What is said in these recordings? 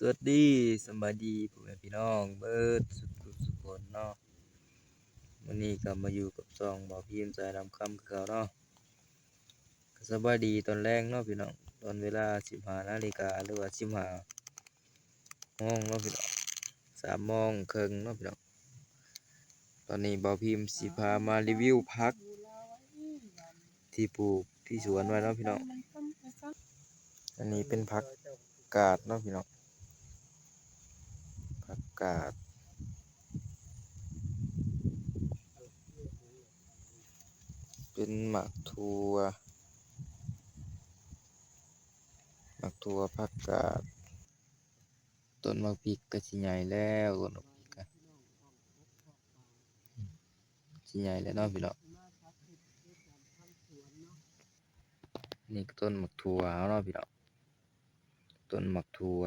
สวัสดีสบายดีพ่อแม่พี่น้อง เบิร์ดสุขสุขคนเนาะวันนี้ก็มาอยู่กับซองบ่าวพิมพ์สายดำคำคือเก่าเนาะสบายดีตอนแรกเนาะพี่น้องตอนเวลา15นาฬิกาหรือว่า15โมงเนาะพี่น้อง3โมงครึ่งเนาะพี่น้องตอนนี้บ่าวพิมพ์สิพามารีวิวผัก ที่ปลูกที่สวนไว้เนาะพี่น้องอันนี้เป็นผักกาดเนาะพี่น้อง กาดเป็นหมักทัวหมักทัวผักกาด ต้นมะพริกก็สิใหญ่แล้วต้นมะพริกก็สิใหญ่แล้วเนาะพี่น้องนี่ต้นหมักทัวเนาะพี่น้องต้นหมักทัว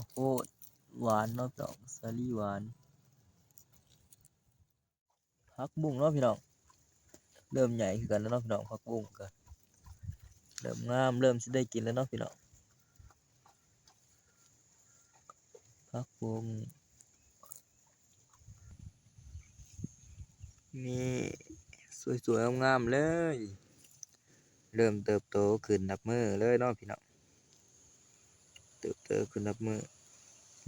ข้าวโพดหวานเนาะพี่น้องสาลี่หวานผักบุ้งเนาะพี่น้องเริ่มใหญ่ขึ้นกันแล้วเนาะพี่น้องผักบุ้งกันเริ่มงามเริ่มสิได้กินแล้วเนาะพี่น้องผักบุ้งนี่สวยๆงามๆเลย เริ่มเติบโตขึ้นนับมือเลยเนาะพี่น้อง เติบโตขึ้นนับมือ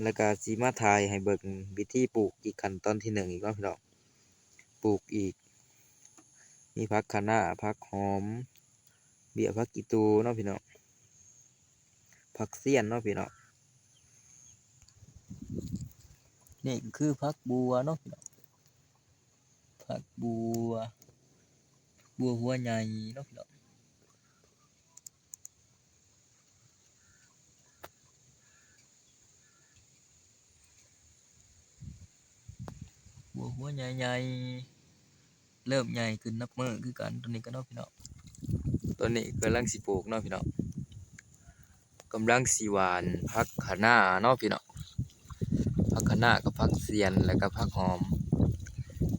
แล้วก็สีมาถ่ายให้เบิ่งวิธีปลูกอีกขั้นตอนที่หนึ่งอีกเนาะพี่น้องปลูกอีก มีผักคะน้าผักหอม เบี้ยผักกีตูเนาะพี่น้องผักเสี้ยนเนาะพี่น้องนี่คือผักบัวเนาะพี่น้องผักบัว บัวหัวใหญ่เนาะพี่น้อง บัวหัวใหญ่ๆเริ่มใหญ่ขึ้นนับมือคือกันตัวนี้ก็เนาะพี่น้องตัวนี้กำลังสิปลูกเนาะพี่น้องกำลังสิหวานพักคะน้าเนาะพี่น้องพักคะน้ากับพักเสียนแล้วก็พักหอม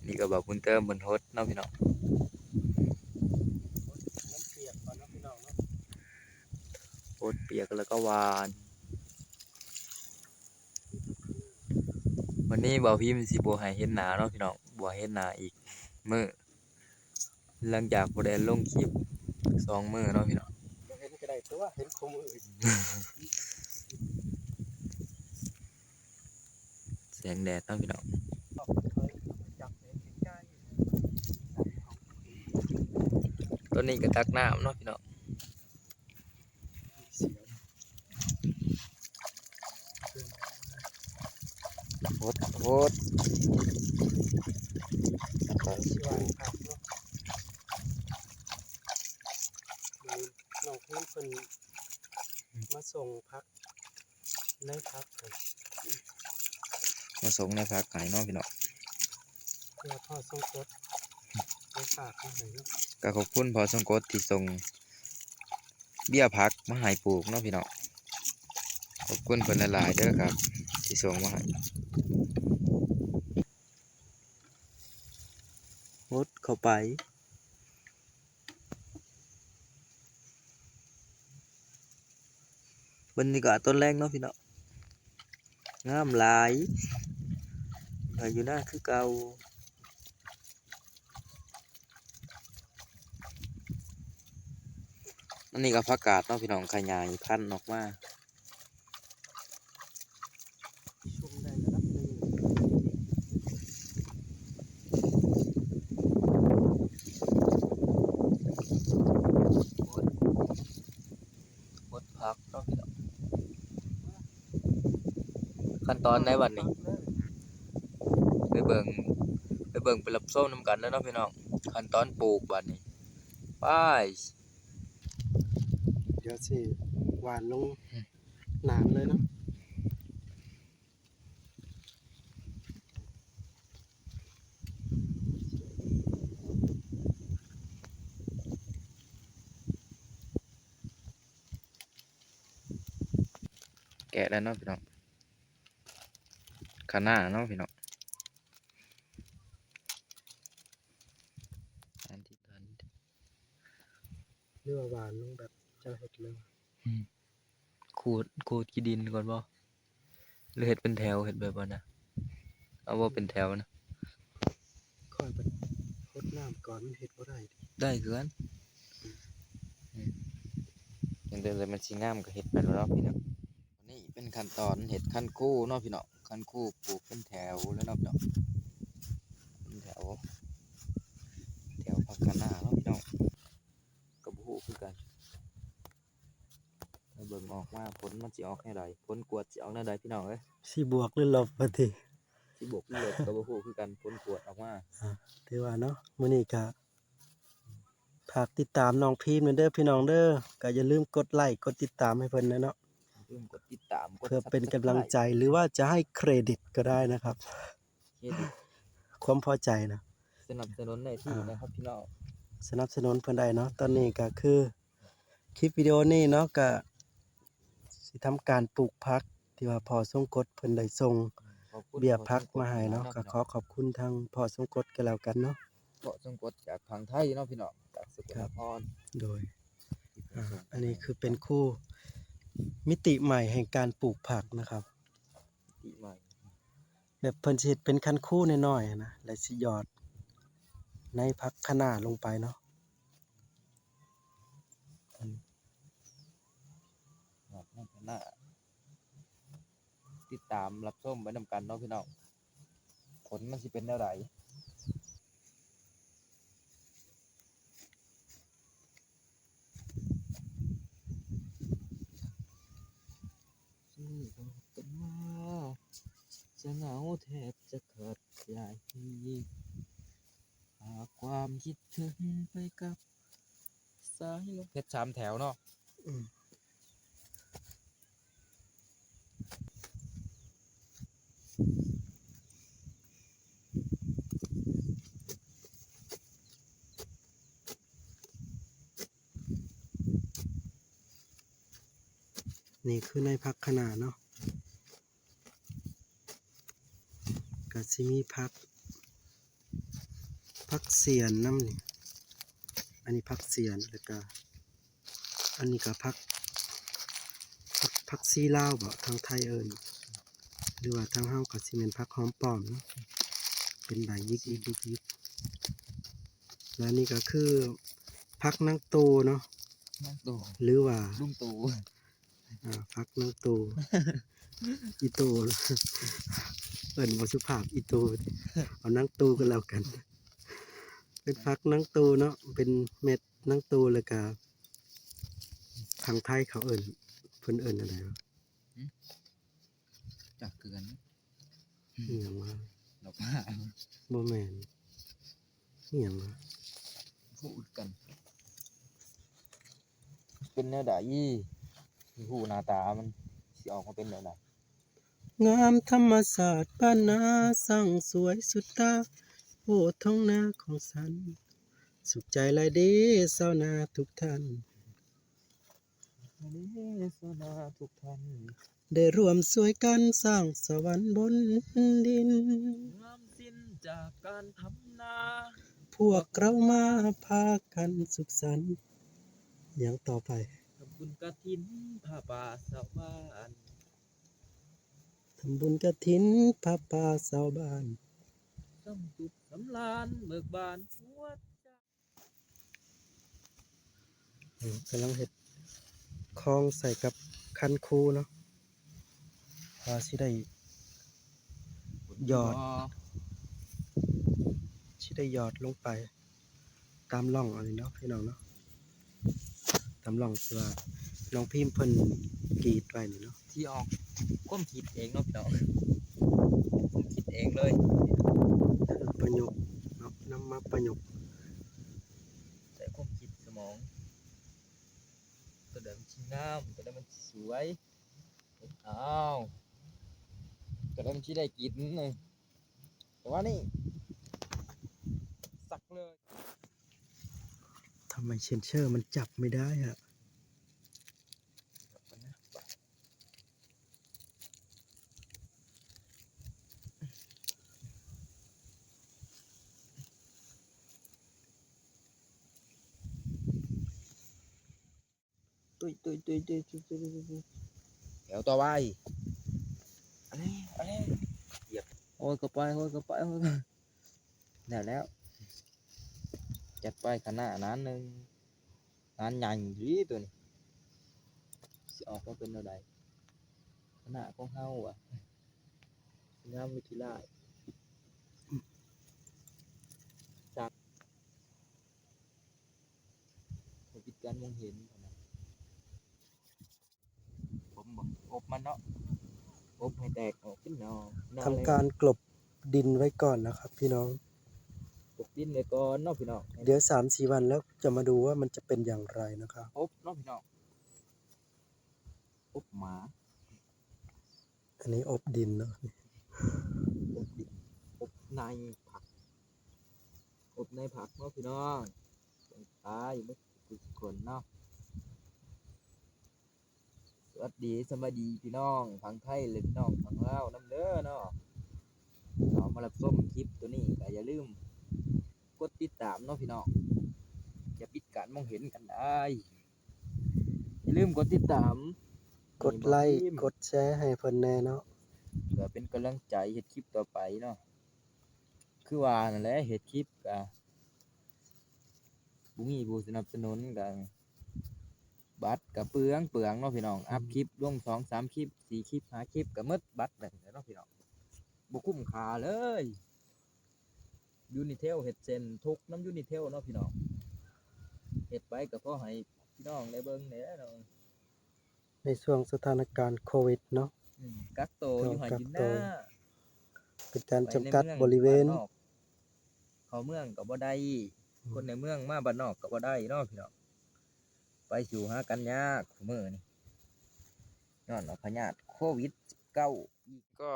นี่ก็แบบบุญเติมบุญทดเนาะพี่น้องน้ำเปียกก่อนนะพี่น้องเนาะโอดเปียกแล้วก็หวาน วันนี้บ่าวพี่มันสิบัวให้เห็นหนาเนาะพี่น้องบัวเห็นหนาอีกมื้อหลังจากบ่ได้ลงคลิปสองมื้อเนาะพี่น้องบ่เห็นก็ได้ตัวเห็นคมอื่นแสงแดดเนาะพี่น้องออกเคยจับเห็นใกล้ต้นนี้ก็ตักน้ำเนาะพี่น้อง ๆเสียว โคตรโคตรชิวานครับเนาะมีน้องพื้นเพิ่นมาส่งพักในพักเพิ่นมาส่งในพักไก่เนาะพี่น้องเพื่อพ่อส่งกดไปฝากมาให้เนาะก็ขอบคุณพอสงกดที่ส่งเบี้ยพักมาให้ปลูกเนาะพี่น้องขอบคุณเพิ่นหลายๆเด้อครับ ที่ส่งมาให้มุด เข้าไป บรรยากาศต้นแรกเนาะพี่น้องงามหลายหลืออยู่หน้าคือเก่าอันนี้ก็ผักกาดเนาะพี่น้องขยายพันธุ์ออกมา ชุ่มได้ระดับหนึง บดพักเนาะพี่น้อง ขั้นตอนในวันนี้ไปเบิ่งไปเบิ่งไปรับส้มนำกันแล้วเนาะพี่น้องขั้นตอนปลูกบัดนี้ไปเดี๋ยวสิหวานลงน้ำเลยเนาะแกะแล้วเนาะพี่น้อง ขานาเนาะพี่น้องอันที่ตอนเรื่อหวานลงแบบเจ้าเห็ดเลยขูดขูดกี่ดินก่อนบ่หรือเห็ดเป็นแถวเห็ดแบบว่านะเอาว่าเป็นแถวนะค่อยไปรดน้ำก่อนมันเห็ดบ่ได้ได้เกินอย่าเดิมเลยมันสีงามกับเห็ดไปแล้วพี่น้องนี่เป็นขั้นตอนเห็ดขั้นกู้เนาะพี่น้อง คันคู่ปลูกเป็นแถวแล้วเนาะพี่น้องเป็นแถว แถวพักกันหน้าเนาะพี่น้องก็บ่ฮู้คือกันถ้าเบิ่งออกมาผลมันสิออกแนวใดผลกวดสิออกแนวใดพี่น้องเอ้ยสิบวกหรือลบบ่ติสิบวกหรือลบก็บ่ฮู้คือกันผลกวดออกมาถือว่าเนาะมื้อนี้ก็ฝากติดตามน้องพิมพ์เด้อพี่น้องเด้อก็อย่าลืมกดไลค์กดติดตามให้เพิ่นนะเนาะอย่า ลืมกดติดตามกด เพื่อเป็นกำลังใจหรือว่าจะให้เครดิตก็ได้นะครับเครดิตความพอใจนะ สนับสนุนในที่อ่านนะครับพี่น้องสนับสนุนเพิ่นได้เนาะตอนนี้ก็คือคลิปวิดีโอนี้เนาะก็สิทำการปลูกผักที่ว่าพ่อทรงกฎเพิ่นได้ส่งขอบคุณเบี้ยพักมาให้เนาะขก็อบขอขอบคุณทางพ่อทรงกฎก็แล้วกันเนาะเพราะสงกดจากทางไทยเนาะพี่น้องจากสกลนครโดย ที่เพิ่นอ่าส่งอันนี้คือเป็นคู่ มิติใหม่แห่งการปลูกผักนะครับที่ใหม่แบบเพิ่นสิเฮ็ดเป็นคันคู่น้อยๆนะแล้วสิหยอด ในผักคะน้าลงไปเนาะครับนั่นก็น่าติดตามรับชมไปนำกันเนาะพี่น้องผลมันสิเป็นแนวใด บอกกันว่าจะเหงาแทบจะขาดใจหากความคิดถึงไปกับสายลมเพชรสามแถวเนาะ นี่คือในผักคะน้าเนาะก็สิมีผักผักเสียนน้ำนี่ อันนี้ผักเสียนแล้วก็อันนี้ก็พักพักพักซีลาวบ่ทางไทยเอิญหรือว่าทางเฮาก็สิเป็นพักหอมป้อมเนาะเป็นใบยิกยิกยิกยิกและนี่ก็คือพักนังตูเนาะน้องตู่หรือว่าลุงตู่อ่า พักนังตูอีตูเอิ้นบ่สุภาพอีตูเอานังตูกันแล้วกัน เป็นพักนังตูเนาะเป็นเม็ดนังตูแล้วก็ทางไทยเขาเอิ้นเพิ่นเอิ้นอะไรวะจักเกินอหย่างว่าดอกไม้บ่แม่นอหย่างว่าพูดกัน เป็นแนวใดยี่ หูหน้าตามันสิออกมาเป็นแนวไหนงามธรรมศาสตร์บ้านนาสร้างสวยสุดตาโอ้ท้องนาของสัน สุขใจหลายเดีเศร้านาทุกท่านวันนี้สนาทุกท่าน ได้ร่วมสวยกันสร้างสวรรค์บนดิน งามสิ้นจากการทำนา พวกเรามาพากันสุขสันต์อย่างต่อไปทำ บุญกระถินผ้าป่าสาวบ้านทำบุญกระถินพระป่าสาวบ้านสำสุขสำลานเบิกบานหัวใจอืมกำลังเห็ดคลองใส่กับคันคูเนาะพาสิได้ยอดสิได้หยอดลงไป ตามร่องเอะไรเนาะพี่น้องเนาะ ตามร่องที่ว่าน้องพิมพ์เพิ่นกรีดไว้นี่เนาะที่ออกก้มคิดเองเนาะพี่น้องผมคิดเองเลยคือประยุกต์เนาะนำมาประยุกต์แต่ความคิดสมองตัวเดิมนชิงามตัวเดิมมันสวยอ้าวตัวเดิมนชิได้กินเลยแต่ว่านี่สักเลยทำไมเชนเชอร์มันจับไม่ได้อะตุยตุยตุยตุยตุยตุยตุยเดี๋ยวต่อไปอะไรอะไรเหยียบโอ้ยก็ไปโอ้ยก็ไปโอ้ยแล้วแล้ว จัดไปขนาดนั้นหนึ่งงานใหญ่ดีตัวนี้สิออกมาเป็นอะไรขนาดของเฮาอะงามวิธีไล่จากผมปิดการมองเห็นผมบอกอบมันเนาะอบให้แตกออกขึ้นนอทำการกลบดินไว้ก่อนนะครับ พี่น้อง ดินไว้ก่อนเนาะพี่น้องเดี๋ยวสามสี่วันแล้วจะมาดูว่ามันจะเป็นอย่างไรนะครับอบเนาะพี่น้องอบหมา อันนี้อบดินเนาะอบดิบอบในผัก อบในผักเนาะพี่น้องตายเมื่อทุกคนเนาะสวัสดีสวัสดีพี่น้องทางไทยหรือพี่น้องทางลาวน้ำเด้อเนาะเอามารับส้มคลิปตัวนี้ก็อย่าลืมก ดติดตามเนาะพี่น้องอย่าปิดการมองเห็นกันได้อย่าลืมกดติดตาม กดไลค์ให้บอกกดแชร์ให้เพิ่นแน่เนาะเพื่อเป็นกำลังใจเฮ็ดคลิปต่อไปเนาะคือว่านั่นแหละเฮ็ดคลิปกะบ่มีผู้สนับสนุนกันบัตรก็เปลืองเปลืองเนาะพี่น้องอัพคลิปลง2 3คลิป4คลิป5คลิปก็หมดบัตรแล้วเนาะพี่น้องบ่คุ้มค่าเลย ยูนิเทลเฮ็ดเซนทุกน้ำยูนิเทลเนาะพี่น้องเฮ็ดไปก็พอให้พี่น้องได้เบิ่งแหน่เนาะในช่วงสถานการณ์โควิดเนาะอืมกักโตวอยู่กัหากกินหโตน้าวเป็นการไปจำกัดในมืองบริเวณบ้านนอกเขาเมืองก็บ่ได้ อืม คนในเมืองมาบ้านนอกก็บ่ได้เนาะพี่น้องไปสู่หากันยากคุมื้อนี่ย้อนเอาพยาธิโควิด19อีกก็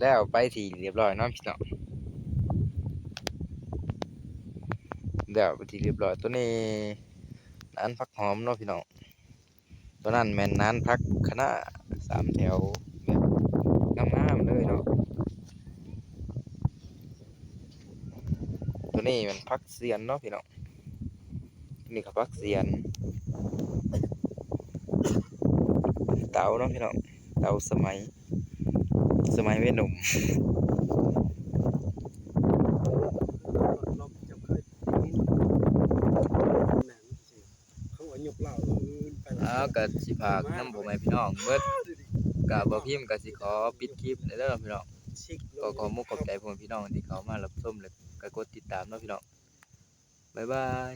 แล้วไปที่เรียบร้อยเนาะพี่น้อง แล้วไปที่เรียบร้อยตัวนี้นานพักหอมเนาะพี่น้องตัวนั้นแม่นนานพักคณะสามแถวแบบงามๆเลยเนาะตัวนี้มันพักเซียนเนาะพี่น้องนี่ก็พักเซียนเต่าเนาะพี่น้องเต่าสมัย สมัยไม่หนุ่ม เราจะเคยได้ยินหนังเขาว่ายกเหล้าอื่นไป อ้าว ก็สิพากน้ำผมให้พี่น้องเบิดกะบ่พิมพ์ก็สิขอปิดคลิปเด้อพี่น้องก็ขอมุกขอบใจพวกพี่น้องที่เขามารับชมและก็กดติดตามเนาะพี่น้องบ๊ายบาย